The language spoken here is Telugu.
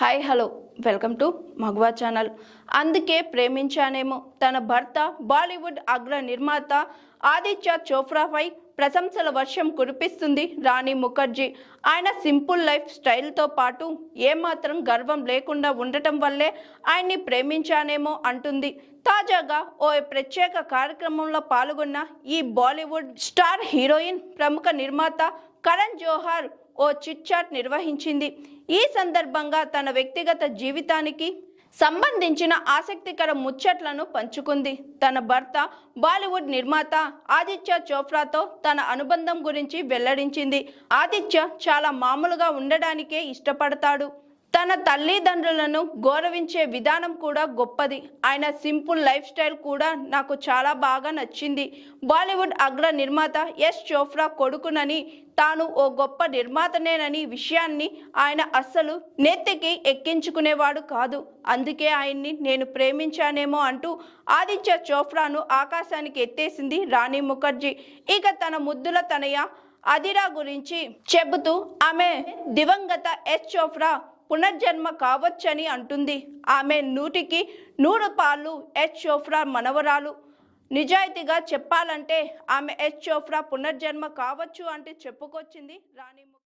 హాయ్ హలో వెల్కమ్ టు మగవా ఛానల్ అందుకే ప్రేమించానేమో తన భర్త బాలీవుడ్ అగ్ర నిర్మాత ఆదిత్య చోప్రాపై ప్రశంసల వర్షం కురిపిస్తుంది రాణి ముఖర్జీ. ఆయన సింపుల్ లైఫ్ స్టైల్తో పాటు ఏమాత్రం గర్వం లేకుండా ఉండటం వల్లే ఆయన్ని ప్రేమించానేమో అంటుంది. తాజాగా ఓ ప్రత్యేక కార్యక్రమంలో పాల్గొన్న ఈ బాలీవుడ్ స్టార్ హీరోయిన్ ప్రముఖ నిర్మాత కరణ్ జోహార్ ఓ చిట్ చాట్ నిర్వహించింది. ఈ సందర్భంగా తన వ్యక్తిగత జీవితానికి సంబంధించిన ఆసక్తికర ముచ్చట్లను పంచుకుంది. తన భర్త బాలీవుడ్ నిర్మాత ఆదిత్య చోప్రాతో తన అనుబంధం గురించి వెల్లడించింది. ఆదిత్య చాలా మామూలుగా ఉండడానికే ఇష్టపడతాడు. తన తల్లిదండ్రులను గౌరవించే విధానం కూడా గొప్పది. ఆయన సింపుల్ లైఫ్ స్టైల్ కూడా నాకు చాలా బాగా నచ్చింది. బాలీవుడ్ అగ్ర నిర్మాత ఎస్ చోప్రా కొడుకునని తాను ఓ గొప్ప నిర్మాతనేనని విషయాన్ని ఆయన అస్సలు నెత్తికి ఎక్కించుకునేవాడు కాదు. అందుకే ఆయన్ని నేను ప్రేమించానేమో అంటూ ఆదిత్య చోప్రాను ఆకాశానికి ఎత్తేసింది రాణి ముఖర్జీ. ఇక తన ముద్దుల తనయ అదిరా గురించి చెబుతూ ఆమె దివంగత ఎస్ చోప్రా పునర్జన్మ కావచ్చని అంటుంది. ఆమె నూటికి నూరు పాళ్ళు హెచ్ చోప్రా మనవరాలు. నిజాయితీగా చెప్పాలంటే ఆమె హెచ్ చోప్రా పునర్జన్మ కావచ్చు అంటే చెప్పుకొచ్చింది రాణి